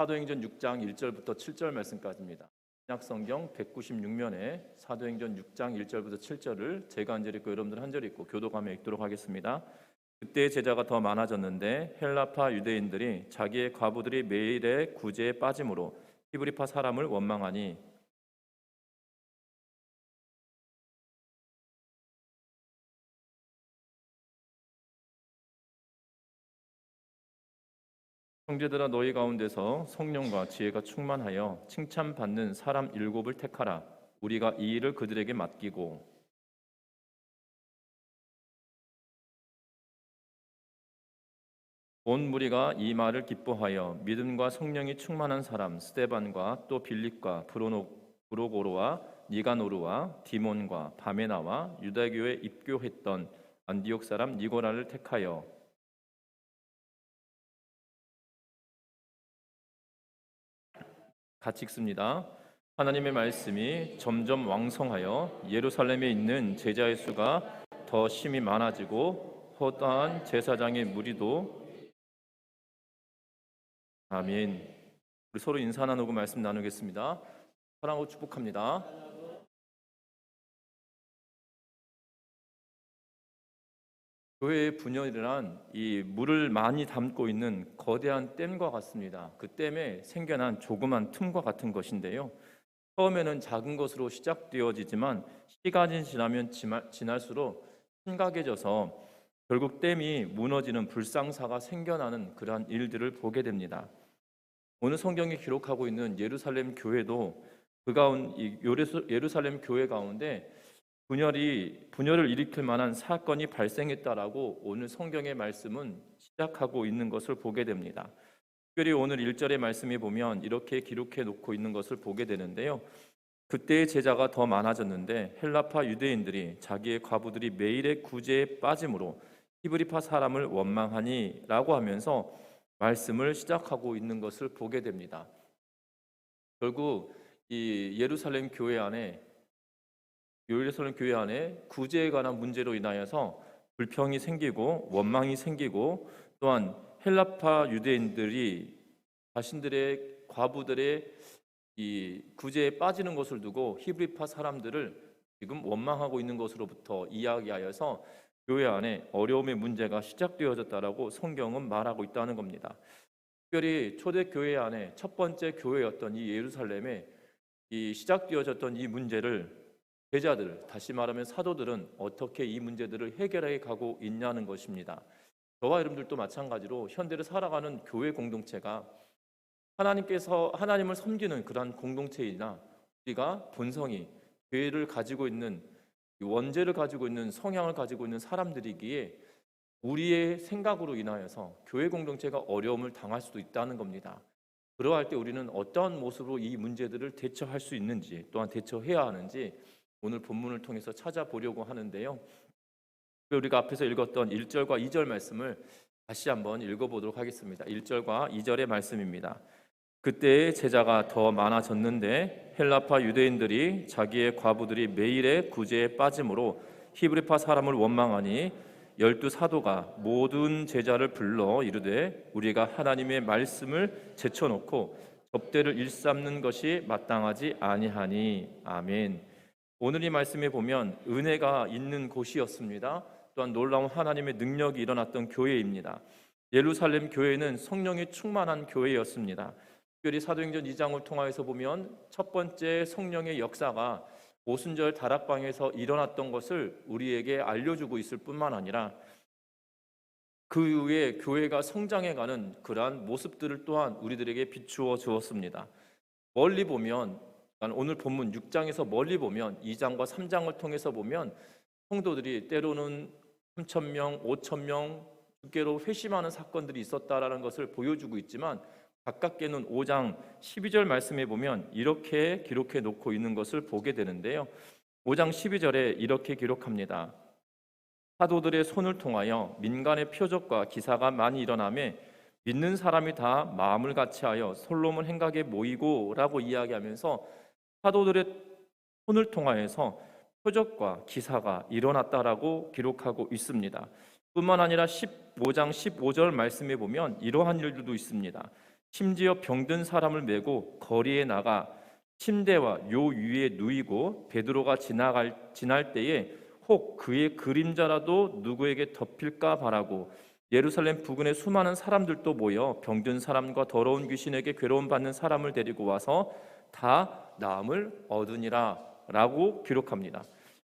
사도행전 6장 1절부터 7절 말씀까지입니다. 신약 성경 196면에 사도행전 6장 1절부터 7절을 제가 한 절 읽고 여러분들 한 절 읽고 교도감에 읽도록 하겠습니다. 그때 제자가 더 많아졌는데 헬라파 유대인들이 자기의 과부들이 매일의 구제에 빠짐으로 히브리파 사람을 원망하니 형제들아 너희 가운데서 성령과 지혜가 충만하여 칭찬받는 사람 일곱을 택하라. 우리가 이 일을 그들에게 맡기고. 온 무리가 이 말을 기뻐하여 믿음과 성령이 충만한 사람 스테반과 또 빌립과 브로노, 브로고로와 니가노르와 디몬과 바메나와 유다교에 입교했던 안디옥 사람 니고라를 택하여 같이 읽습니다. 하나님의 말씀이 점점 왕성하여 예루살렘에 있는 제자의 수가 더 심히 많아지고 허다한 제사장의 무리도 아멘. 우리 서로 인사 나누고 말씀 나누겠습니다. 사랑하고 축복합니다. 교회의 분열이란 이 물을 많이 담고 있는 거대한 댐과 같습니다. 그 댐에 생겨난 조그만 틈과 같은 것인데요. 처음에는 작은 것으로 시작되어지지만 시간이 지나면 지날수록 심각해져서 결국 댐이 무너지는 불상사가 생겨나는 그러한 일들을 보게 됩니다. 오늘 성경이 기록하고 있는 예루살렘 교회도 그 가운 예루살렘 교회 가운데 분열이 분열을 일으킬 만한 사건이 발생했다라고 오늘 성경의 말씀은 시작하고 있는 것을 보게 됩니다. 특별히 오늘 1절의 말씀에 보면 이렇게 기록해 놓고 있는 것을 보게 되는데요. 그때의 제자가 더 많아졌는데 헬라파 유대인들이 자기의 과부들이 매일의 구제에 빠짐으로 히브리파 사람을 원망하니라고 하면서 말씀을 시작하고 있는 것을 보게 됩니다. 결국 이 예루살렘 교회 안에 예루살렘 교회 안에 구제에 관한 문제로 인하여서 불평이 생기고 원망이 생기고 또한 헬라파 유대인들이 자신들의 과부들의 이 구제에 빠지는 것을 두고 히브리파 사람들을 지금 원망하고 있는 것으로부터 이야기하여서 교회 안에 어려움의 문제가 시작되어졌다라고 성경은 말하고 있다는 겁니다. 특별히 초대 교회 안에 첫 번째 교회였던 이 예루살렘에 이 시작되어졌던 이 문제를 제자들, 다시 말하면 사도들은 어떻게 이 문제들을 해결해 가고 있냐는 것입니다. 저와 여러분들도 마찬가지로 현대를 살아가는 교회 공동체가 하나님께서 하나님을 섬기는 그러한 공동체이나 우리가 본성이 교회를 가지고 있는 이 원죄를 가지고 있는 성향을 가지고 있는 사람들이기에 우리의 생각으로 인하여서 교회 공동체가 어려움을 당할 수도 있다는 겁니다. 그러할 때 우리는 어떠한 모습으로 이 문제들을 대처할 수 있는지 또한 대처해야 하는지 오늘 본문을 통해서 찾아보려고 하는데요. 우리가 앞에서 읽었던 1절과 2절 말씀을 다시 한번 읽어보도록 하겠습니다. 1절과 2절의 말씀입니다. 그때 제자가 더 많아졌는데 헬라파 유대인들이 자기의 과부들이 매일의 구제에 빠짐으로 히브리파 사람을 원망하니 열두 사도가 모든 제자를 불러 이르되 우리가 하나님의 말씀을 제쳐놓고 접대를 일삼는 것이 마땅하지 아니하니 아멘. 오늘 이 말씀에 보면 은혜가 있는 곳이었습니다. 또한 놀라운 하나님의 능력이 일어났던 교회입니다. 예루살렘 교회는 성령이 충만한 교회였습니다. 특별히 사도행전 2장을 통하여서 보면 첫 번째 성령의 역사가 오순절 다락방에서 일어났던 것을 우리에게 알려주고 있을 뿐만 아니라 그 이후에 교회가 성장해가는 그러한 모습들을 또한 우리들에게 비추어 주었습니다. 멀리 보면 오늘 본문 6장에서 멀리 보면 2장과 3장을 통해서 보면 성도들이 때로는 3천 명, 5천 명 주께로 회심하는 사건들이 있었다라는 것을 보여주고 있지만 가깝게는 5장 12절 말씀에 보면 이렇게 기록해 놓고 있는 것을 보게 되는데요. 5장 12절에 이렇게 기록합니다. 사도들의 손을 통하여 민간의 표적과 기사가 많이 일어나매 믿는 사람이 다 마음을 같이하여 솔로몬 행각에 모이고라고 이야기하면서 사도들의 손을 통하여서 표적과 기사가 일어났다라고 기록하고 있습니다. 뿐만 아니라 15장 15절 말씀에 보면 이러한 일들도 있습니다. 심지어 병든 사람을 메고 거리에 나가 침대와 요 위에 누이고 베드로가 지나갈 지날 때에 혹 그의 그림자라도 누구에게 덮일까 바라고 예루살렘 부근의 수많은 사람들도 모여 병든 사람과 더러운 귀신에게 괴로움 받는 사람을 데리고 와서 다 나음을 얻으니라라고 기록합니다.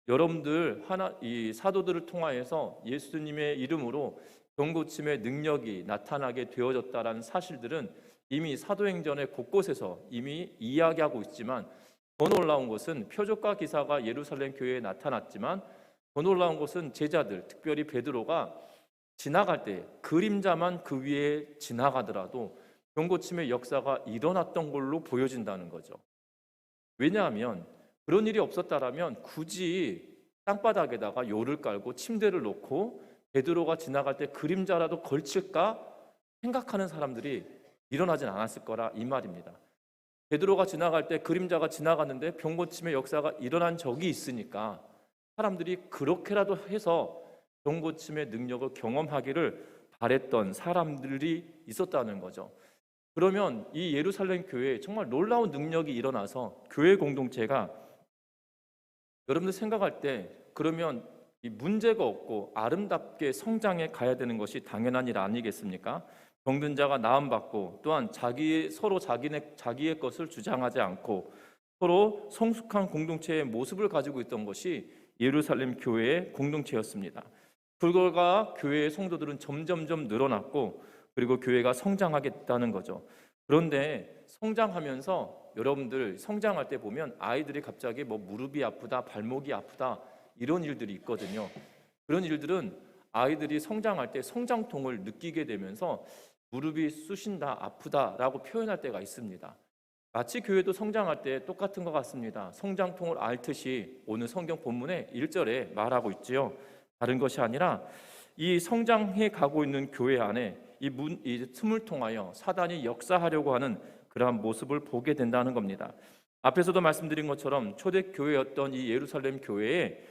여러분들 하나 이 사도들을 통하여서 예수님의 이름으로 병고침의 능력이 나타나게 되어졌다라는 사실들은 이미 사도행전의 곳곳에서 이미 이야기하고 있지만 더 놀라운 것은 표적과 기사가 예루살렘 교회에 나타났지만 더 놀라운 것은 제자들 특별히 베드로가 지나갈 때 그림자만 그 위에 지나가더라도 병고침의 역사가 일어났던 걸로 보여진다는 거죠. 왜냐하면 그런 일이 없었다라면 굳이 땅바닥에다가 요를 깔고 침대를 놓고 베드로가 지나갈 때 그림자라도 걸칠까 생각하는 사람들이 일어나진 않았을 거라 이 말입니다. 베드로가 지나갈 때 그림자가 지나갔는데 병고침의 역사가 일어난 적이 있으니까 사람들이 그렇게라도 해서 병고침의 능력을 경험하기를 바랬던 사람들이 있었다는 거죠. 그러면 이 예루살렘 교회에 정말 놀라운 능력이 일어나서 교회 공동체가 여러분들 생각할 때 그러면 이 문제가 없고 아름답게 성장해 가야 되는 것이 당연한 일 아니겠습니까? 병든 자가 나음 받고 또한 자기 서로 자기네 자기의 것을 주장하지 않고 서로 성숙한 공동체의 모습을 가지고 있던 것이 예루살렘 교회의 공동체였습니다. 불과 교회의 성도들은 점점점 늘어났고 그리고 교회가 성장하겠다는 거죠. 그런데 성장하면서 여러분들 성장할 때 보면 아이들이 갑자기 뭐 무릎이 아프다, 발목이 아프다 이런 일들이 있거든요. 그런 일들은 아이들이 성장할 때 성장통을 느끼게 되면서 무릎이 쑤신다, 아프다라고 표현할 때가 있습니다. 마치 교회도 성장할 때 똑같은 것 같습니다. 성장통을 앓듯이 오늘 성경 본문에 1절에 말하고 있지요. 다른 것이 아니라 이 성장해 가고 있는 교회 안에 이, 문, 이 틈을 통하여 사단이 역사하려고 하는 그러한 모습을 보게 된다는 겁니다. 앞에서도 말씀드린 것처럼 초대 교회였던 이 예루살렘 교회에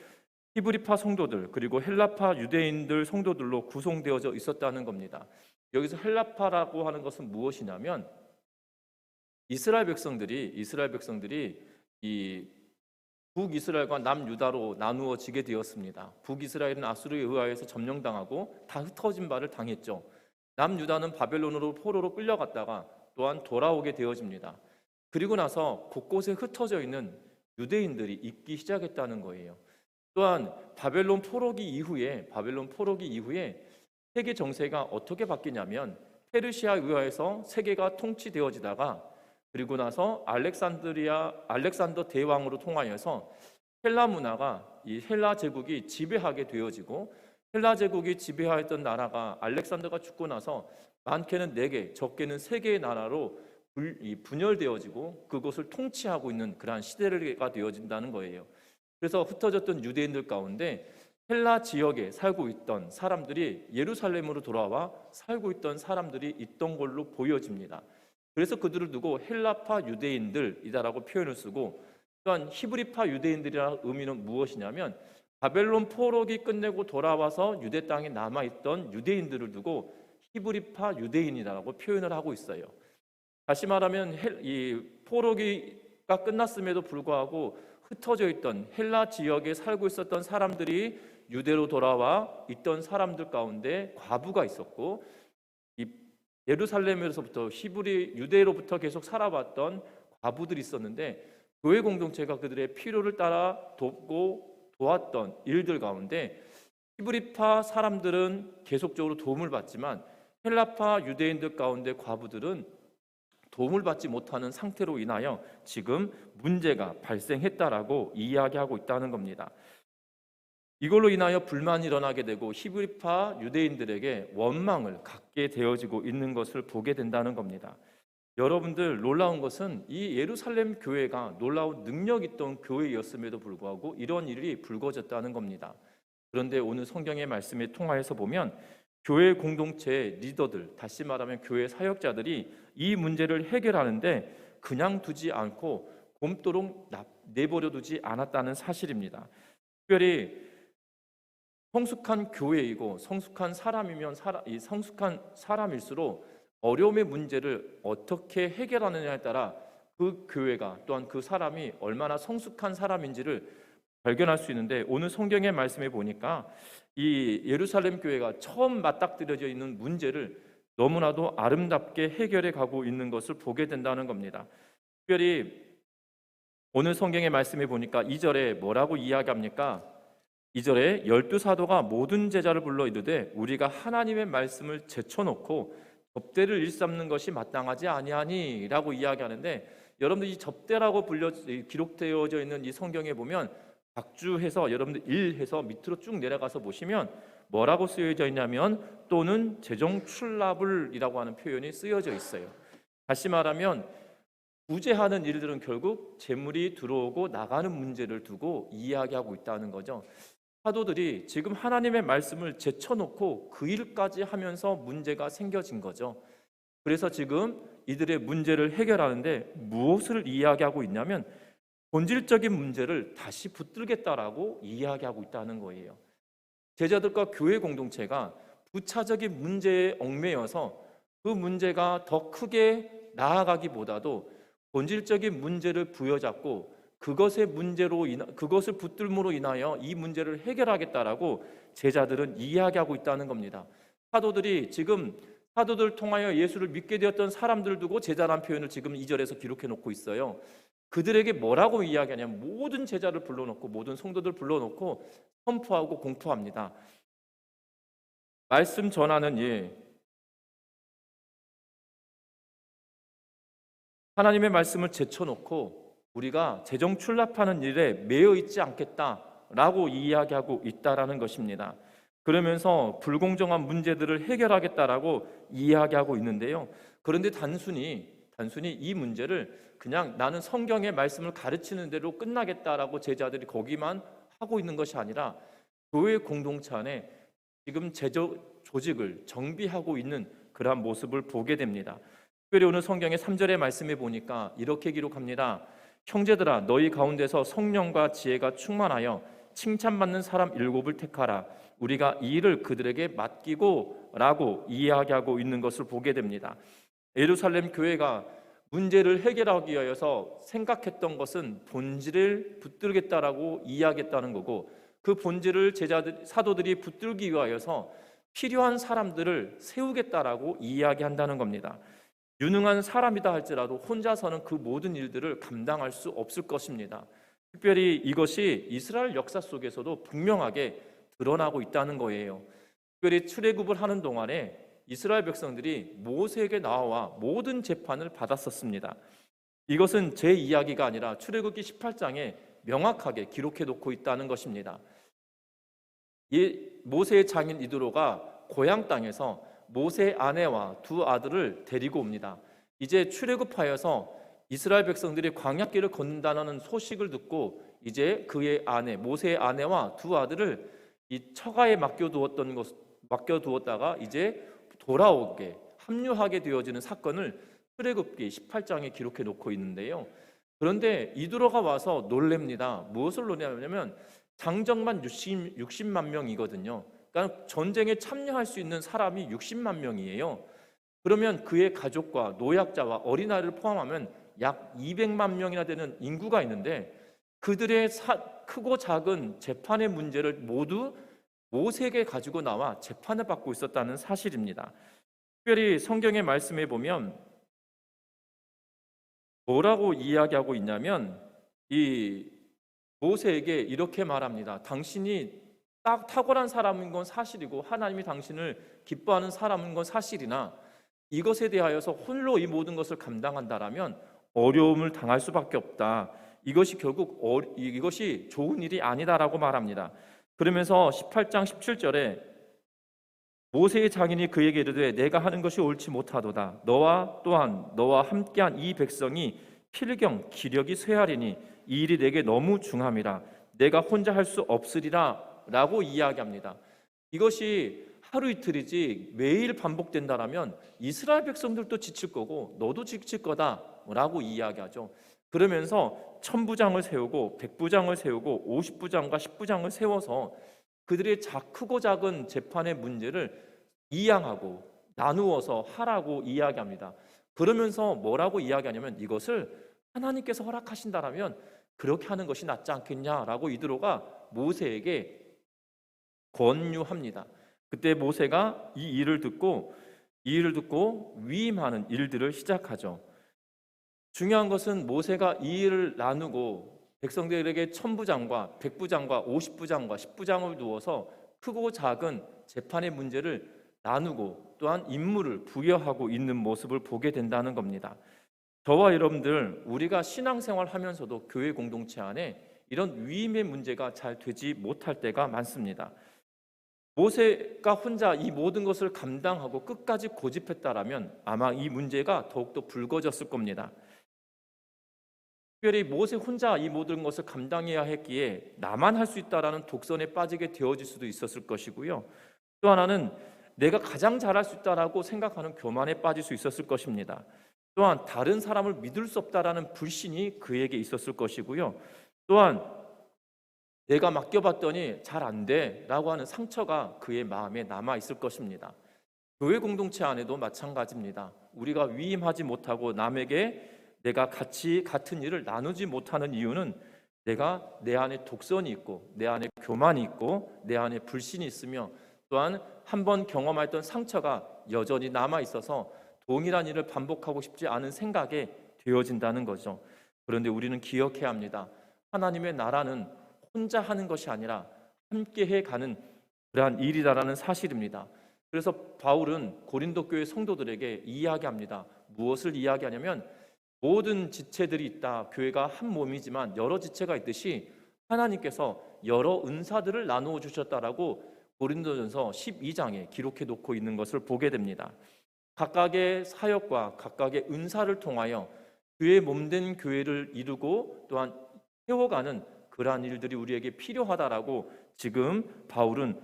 히브리파 성도들 그리고 헬라파 유대인들 성도들로 구성되어져 있었다는 겁니다. 여기서 헬라파라고 하는 것은 무엇이냐면 이스라엘 백성들이 이스라엘 백성들이 이 북이스라엘과 남유다로 나누어지게 되었습니다. 북이스라엘은 아수르에 의하여서 점령당하고 다 흩어진 바를 당했죠. 남유다는 바벨론으로 포로로 끌려갔다가 또한 돌아오게 되어집니다. 그리고 나서 곳곳에 흩어져 있는 유대인들이 있기 시작했다는 거예요. 또한 바벨론 포로기 이후에 바벨론 포로기 이후에 세계 정세가 어떻게 바뀌냐면 페르시아에 의해서 세계가 통치되어지다가 그리고 나서 알렉산드리아 알렉산더 대왕으로 통하여서 헬라 문화가 이 헬라 제국이 지배하게 되어지고 헬라 제국이 지배하였던 나라가 알렉산더가 죽고 나서 많게는 네 개, 적게는 세 개의 나라로 분열되어지고 그곳을 통치하고 있는 그러한 시대가 되어진다는 거예요. 그래서 흩어졌던 유대인들 가운데 헬라 지역에 살고 있던 사람들이 예루살렘으로 돌아와 살고 있던 사람들이 있던 걸로 보여집니다. 그래서 그들을 두고 헬라파 유대인들이다라고 표현을 쓰고 또한 히브리파 유대인들이라는 의미는 무엇이냐면 바벨론 포로기 끝내고 돌아와서 유대 땅에 남아 있던 유대인들을 두고 히브리파 유대인이라고 표현을 하고 있어요. 다시 말하면 이 포로기가 끝났음에도 불구하고 흩어져 있던 헬라 지역에 살고 있었던 사람들이 유대로 돌아와 있던 사람들 가운데 과부가 있었고 예루살렘에서부터 히브리 유대로부터 계속 살아왔던 과부들이 있었는데 교회 공동체가 그들의 필요를 따라 돕고 도왔던 일들 가운데 히브리파 사람들은 계속적으로 도움을 받지만 헬라파 유대인들 가운데 과부들은 도움을 받지 못하는 상태로 인하여 지금 문제가 발생했다라고 이야기하고 있다는 겁니다. 이걸로 인하여 불만이 일어나게 되고 히브리파 유대인들에게 원망을 갖게 되어지고 있는 것을 보게 된다는 겁니다. 여러분들 놀라운 것은 이 예루살렘 교회가 놀라운 능력 있던 교회였음에도 불구하고 이런 일이 불거졌다는 겁니다. 그런데 오늘 성경의 말씀에 통하여서 보면 교회 공동체의 리더들, 다시 말하면 교회 사역자들이 이 문제를 해결하는데 그냥 두지 않고 곰도록 내버려 두지 않았다는 사실입니다. 특별히 성숙한 교회이고 성숙한 사람이면 사람, 이 성숙한 사람일수록 어려움의 문제를 어떻게 해결하느냐에 따라 그 교회가 또한 그 사람이 얼마나 성숙한 사람인지를 발견할 수 있는데 오늘 성경의 말씀에 보니까 이 예루살렘 교회가 처음 맞닥뜨려져 있는 문제를 너무나도 아름답게 해결해 가고 있는 것을 보게 된다는 겁니다. 특별히 오늘 성경의 말씀에 보니까 2절에 뭐라고 이야기합니까? 2절에 열두 사도가 모든 제자를 불러 이르되 우리가 하나님의 말씀을 제쳐놓고 접대를 일삼는 것이 마땅하지 아니하니라고 이야기하는데 여러분들 이 접대라고 불려 기록되어져 있는 이 성경에 보면 박주해서 여러분들 일해서 밑으로 쭉 내려가서 보시면 뭐라고 쓰여져 있냐면 또는 재정 출납을이라고 하는 표현이 쓰여져 있어요. 다시 말하면 구제하는 일들은 결국 재물이 들어오고 나가는 문제를 두고 이야기하고 있다는 거죠. 사도들이 지금 하나님의 말씀을 제쳐놓고 그 일까지 하면서 문제가 생겨진 거죠. 그래서 지금 이들의 문제를 해결하는데 무엇을 이야기하고 있냐면 본질적인 문제를 다시 붙들겠다라고 이야기하고 있다는 거예요. 제자들과 교회 공동체가 부차적인 문제에 얽매여서 그 문제가 더 크게 나아가기보다도 본질적인 문제를 부여잡고 그것의 문제로 인하, 그것을 붙들므로 인하여 이 문제를 해결하겠다라고 제자들은 이야기하고 있다는 겁니다. 사도들이 지금 사도들 통하여 예수를 믿게 되었던 사람들 두고 제자란 표현을 지금 2절에서 기록해 놓고 있어요. 그들에게 뭐라고 이야기하냐면 모든 제자를 불러놓고 모든 성도들 불러놓고 선포하고 공포합니다. 말씀 전하는 일, 하나님의 말씀을 제쳐놓고 우리가 재정 출납하는 일에 매여 있지 않겠다라고 이야기하고 있다라는 것입니다. 그러면서 불공정한 문제들을 해결하겠다라고 이야기하고 있는데요. 그런데 단순히 단순히 이 문제를 그냥 나는 성경의 말씀을 가르치는 대로 끝나겠다라고 제자들이 거기만 하고 있는 것이 아니라 교회 공동체 안에 지금 제조 조직을 정비하고 있는 그러한 모습을 보게 됩니다. 특별히 오늘 성경의 3절의 말씀에 보니까 이렇게 기록합니다. 형제들아 너희 가운데서 성령과 지혜가 충만하여 칭찬받는 사람 일곱을 택하라. 우리가 이 일을 그들에게 맡기고라고 이야기하고 있는 것을 보게 됩니다. 예루살렘 교회가 문제를 해결하기 위해서 생각했던 것은 본질을 붙들겠다라고 이야기했다는 거고 그 본질을 제자들 사도들이 붙들기 위하여서 필요한 사람들을 세우겠다라고 이야기한다는 겁니다. 유능한 사람이다 할지라도 혼자서는 그 모든 일들을 감당할 수 없을 것입니다. 특별히 이것이 이스라엘 역사 속에서도 분명하게 드러나고 있다는 거예요. 특별히 출애굽을 하는 동안에 이스라엘 백성들이 모세에게 나와 모든 재판을 받았었습니다. 이것은 제 이야기가 아니라 출애굽기 18장에 명확하게 기록해 놓고 있다는 것입니다. 이 모세의 장인 이드로가 고향 땅에서 모세 아내와 두 아들을 데리고 옵니다. 이제 출애굽하여서 이스라엘 백성들이 광야길을 걷는다는 소식을 듣고 이제 그의 아내 모세의 아내와 두 아들을 이 처가에 맡겨두었던 것 맡겨두었다가 이제 돌아오게 합류하게 되어지는 사건을 출애굽기 18장에 기록해 놓고 있는데요. 그런데 이드로가 와서 놀랍니다. 무엇을 놀냐면 장정만 60, 60만 명이거든요. 그러니까 전쟁에 참여할 수 있는 사람이 60만 명이에요. 그러면 그의 가족과 노약자와 어린아이를 포함하면 약 200만 명이나 되는 인구가 있는데 그들의 사, 크고 작은 재판의 문제를 모두 모세에게 가지고 나와 재판을 받고 있었다는 사실입니다. 특별히 성경의 말씀에 보면 뭐라고 이야기하고 있냐면 이 모세에게 이렇게 말합니다. 당신이 딱 탁월한 사람인 건 사실이고 하나님이 당신을 기뻐하는 사람인 건 사실이나 이것에 대하여서 홀로 이 모든 것을 감당한다라면 어려움을 당할 수밖에 없다. 이것이 결국 어, 이것이 좋은 일이 아니다라고 말합니다. 그러면서 18장 17절에 모세의 장인이 그에게 이르되 내가 하는 것이 옳지 못하도다. 너와 또한 너와 함께한 이 백성이 필경 기력이 쇠하리니 이 일이 내게 너무 중함이라. 내가 혼자 할 수 없으리라 라고 이야기합니다. 이것이 하루 이틀이지 매일 반복된다라면 이스라엘 백성들도 지칠 거고 너도 지칠 거다라고 이야기하죠. 그러면서 천부장을 세우고 백부장을 세우고 오십부장과 십부장을 세워서 그들의 작 크고 작은 재판의 문제를 이양하고 나누어서 하라고 이야기합니다. 그러면서 뭐라고 이야기하냐면 이것을 하나님께서 허락하신다라면 그렇게 하는 것이 낫지 않겠냐라고 이드로가 모세에게 권유합니다. 그때 모세가 이 일을 듣고 이 일을 듣고 위임하는 일들을 시작하죠. 중요한 것은 모세가 이 일을 나누고 백성들에게 천부장과 백부장과 오십부장과 십부장을 두어서 크고 작은 재판의 문제를 나누고 또한 임무를 부여하고 있는 모습을 보게 된다는 겁니다. 저와 여러분들 우리가 신앙생활 하면서도 교회 공동체 안에 이런 위임의 문제가 잘 되지 못할 때가 많습니다. 모세가 혼자 이 모든 것을 감당하고 끝까지 고집했다라면 아마 이 문제가 더욱더 불거졌을 겁니다. 특별히 모세 혼자 이 모든 것을 감당해야 했기에 나만 할 수 있다라는 독선에 빠지게 되어질 수도 있었을 것이고요. 또 하나는 내가 가장 잘할 수 있다라고 생각하는 교만에 빠질 수 있었을 것입니다. 또한 다른 사람을 믿을 수 없다라는 불신이 그에게 있었을 것이고요. 또한 내가 맡겨봤더니 잘 안 돼 라고 하는 상처가 그의 마음에 남아 있을 것입니다. 교회 공동체 안에도 마찬가지입니다. 우리가 위임하지 못하고 남에게 내가 같이 같은 일을 나누지 못하는 이유는 내가 내 안에 독선이 있고 내 안에 교만이 있고 내 안에 불신이 있으며 또한 한 번 경험했던 상처가 여전히 남아 있어서 동일한 일을 반복하고 싶지 않은 생각에 되어진다는 거죠. 그런데 우리는 기억해야 합니다. 하나님의 나라는 혼자 하는 것이 아니라 함께 해 가는 그러한 일이다라는 사실입니다. 그래서 바울은 고린도 교회 성도들에게 이야기합니다. 무엇을 이야기하냐면 모든 지체들이 있다. 교회가 한 몸이지만 여러 지체가 있듯이 하나님께서 여러 은사들을 나누어 주셨다라고 고린도전서 12장에 기록해 놓고 있는 것을 보게 됩니다. 각각의 사역과 각각의 은사를 통하여 그의 몸된 교회를 이루고 또한 세워가는 그러한 일들이 우리에게 필요하다라고 지금 바울은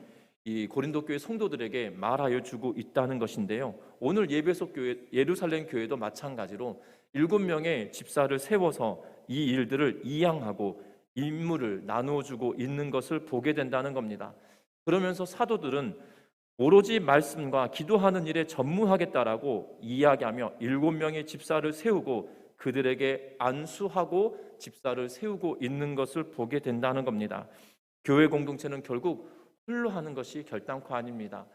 이 고린도 교회 성도들에게 말하여 주고 있다는 것인데요. 오늘 예배소 교회 예루살렘 교회도 마찬가지로 일곱 명의 집사를 세워서 이 일들을 이양하고 임무를 나누어 주고 있는 것을 보게 된다는 겁니다. 그러면서 사도들은 오로지 말씀과 기도하는 일에 전무하겠다라고 이야기하며 일곱 명의 집사를 세우고 그들에게 안수하고 집사를 세우고 있는 것을 보게 된다는 겁니다. 교회 공동체는 결국 홀로 하는 것이 결단코 아닙니다.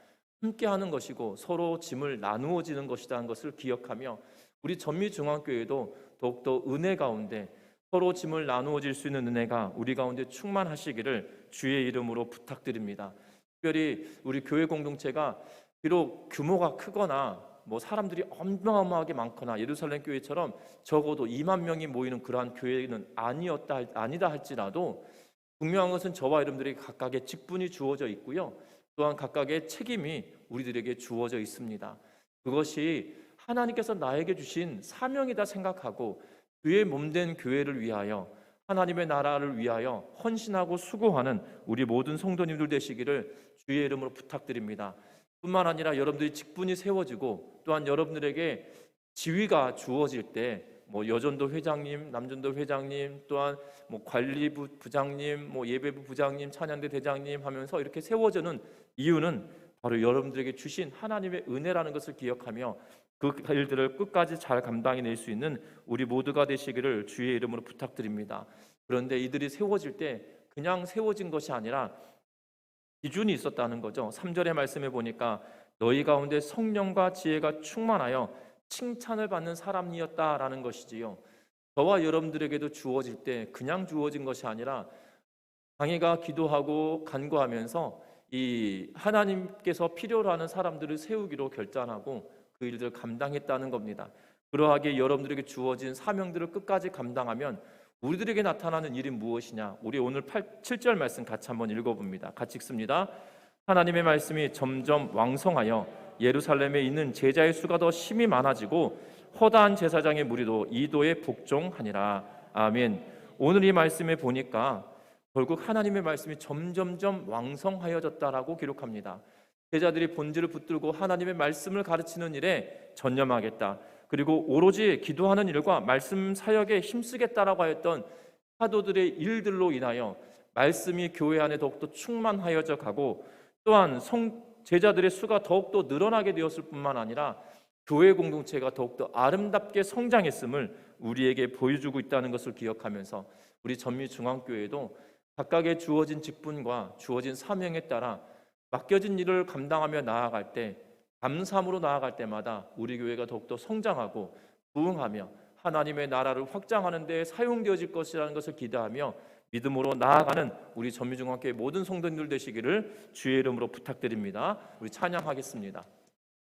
함께 하는 것이고 서로 짐을 나누어지는 것이라는 것을 기억하며 우리 전미중앙교회도 더욱더 은혜 가운데 서로 짐을 나누어질 수 있는 은혜가 우리 가운데 충만하시기를 주의 이름으로 부탁드립니다. 특별히 우리 교회 공동체가 비록 규모가 크거나 뭐 사람들이 어마어마하게 많거나 예루살렘 교회처럼 적어도 2만 명이 모이는 그러한 교회는 아니었다 아니다 할지라도 분명한 것은 저와 여러분들에게 각각의 직분이 주어져 있고요. 또한 각각의 책임이 우리들에게 주어져 있습니다. 그것이 하나님께서 나에게 주신 사명이다 생각하고 그의 몸된 교회를 위하여 하나님의 나라를 위하여 헌신하고 수고하는 우리 모든 성도님들 되시기를 주의 이름으로 부탁드립니다. 뿐만 아니라 여러분들이 직분이 세워지고 또한 여러분들에게 지위가 주어질 때 뭐 여전도 회장님, 남전도 회장님, 또한 뭐 관리부 부장님, 뭐 예배부 부장님, 찬양대 대장님 하면서 이렇게 세워지는 이유는 바로 여러분들에게 주신 하나님의 은혜라는 것을 기억하며 그 일들을 끝까지 잘 감당해낼 수 있는 우리 모두가 되시기를 주의 이름으로 부탁드립니다. 그런데 이들이 세워질 때 그냥 세워진 것이 아니라 기준이 있었다는 거죠. 3절의 말씀에 보니까 너희 가운데 성령과 지혜가 충만하여 칭찬을 받는 사람이었다라는 것이지요. 저와 여러분들에게도 주어질 때 그냥 주어진 것이 아니라 강희가 기도하고 간구하면서 이 하나님께서 필요로 하는 사람들을 세우기로 결단하고 그 일들을 감당했다는 겁니다. 그러하게 여러분들에게 주어진 사명들을 끝까지 감당하면 우리들에게 나타나는 일이 무엇이냐? 우리 오늘 8, 7절 말씀 같이 한번 읽어봅니다. 같이 읽습니다. 하나님의 말씀이 점점 왕성하여 예루살렘에 있는 제자의 수가 더 심히 많아지고 허다한 제사장의 무리도 이도에 복종하니라. 아멘. 오늘 이 말씀에 보니까 결국 하나님의 말씀이 점점점 왕성하여졌다라고 기록합니다. 제자들이 본질을 붙들고 하나님의 말씀을 가르치는 일에 전념하겠다. 그리고 오로지 기도하는 일과 말씀 사역에 힘쓰겠다라고 하였던 사도들의 일들로 인하여 말씀이 교회 안에 더욱더 충만하여져 가고 또한 성 제자들의 수가 더욱더 늘어나게 되었을 뿐만 아니라 교회 공동체가 더욱더 아름답게 성장했음을 우리에게 보여주고 있다는 것을 기억하면서 우리 전미중앙교회도 각각의 주어진 직분과 주어진 사명에 따라 맡겨진 일을 감당하며 나아갈 때 감사함으로 나아갈 때마다 우리 교회가 더욱더 성장하고 부흥하며 하나님의 나라를 확장하는 데 사용되어질 것이라는 것을 기대하며 믿음으로 나아가는 우리 전미중앙교회 모든 성도님들 되시기를 주의 이름으로 부탁드립니다. 우리 찬양하겠습니다.